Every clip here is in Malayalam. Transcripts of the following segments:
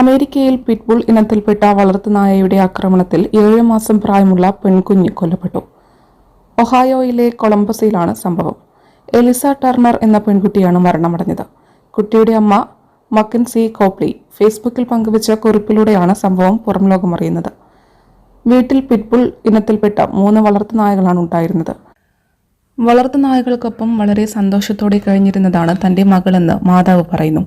അമേരിക്കയിൽ പിറ്റ്ബുൾ ഇനത്തിൽപ്പെട്ട വളർത്തുനായയുടെ ആക്രമണത്തിൽ ഏഴ് മാസം പ്രായമുള്ള പെൺകുഞ്ഞ് കൊല്ലപ്പെട്ടു. ഒഹായോയിലെ കൊളംബസിലാണ് സംഭവം. എലിസ ടർണർ എന്ന പെൺകുട്ടിയാണ് മരണമടഞ്ഞത്. കുട്ടിയുടെ അമ്മ മക്കൻസി കോപ്ലി ഫേസ്ബുക്കിൽ പങ്കുവച്ച കുറിപ്പിലൂടെയാണ് സംഭവം പുറംലോകമറിയുന്നത് വീട്ടിൽ പിറ്റ്ബുൾ ഇനത്തിൽപ്പെട്ട മൂന്ന് വളർത്തുനായകളാണ് ഉണ്ടായിരുന്നത്. വളർത്തുനായകൾക്കൊപ്പം വളരെ സന്തോഷത്തോടെ കഴിഞ്ഞിരുന്നതാണ് തന്റെ മകളെന്ന് മാതാവ് പറയുന്നു.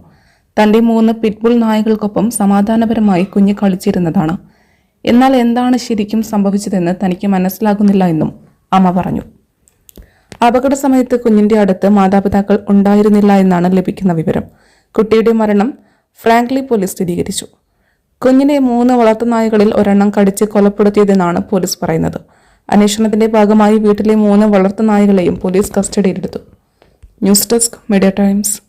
തന്റെ മൂന്ന് പിറ്റ്ബുൾ നായകൾക്കൊപ്പം സമാധാനപരമായി കുഞ്ഞ് കളിച്ചിരുന്നതാണ്. എന്നാൽ എന്താണ് ശരിക്കും സംഭവിച്ചതെന്ന് തനിക്ക് മനസ്സിലാകുന്നില്ല എന്നും അമ്മ പറഞ്ഞു. അപകട സമയത്ത് കുഞ്ഞിന്റെ അടുത്ത് മാതാപിതാക്കൾ ഉണ്ടായിരുന്നില്ല എന്നാണ് ലഭിക്കുന്ന വിവരം. കുട്ടിയുടെ മരണം ഫ്രാങ്ക്ലി പോലീസ് സ്ഥിരീകരിച്ചു. കുഞ്ഞിനെ മൂന്ന് വളർത്തുനായകളിൽ ഒരെണ്ണം കടിച്ച് കൊലപ്പെടുത്തിയതെന്നാണ് പോലീസ് പറയുന്നത്. അന്വേഷണത്തിന്റെ ഭാഗമായി വീട്ടിലെ മൂന്ന് വളർത്തുനായകളെയും പോലീസ് കസ്റ്റഡിയിലെടുത്തു. News desk media times.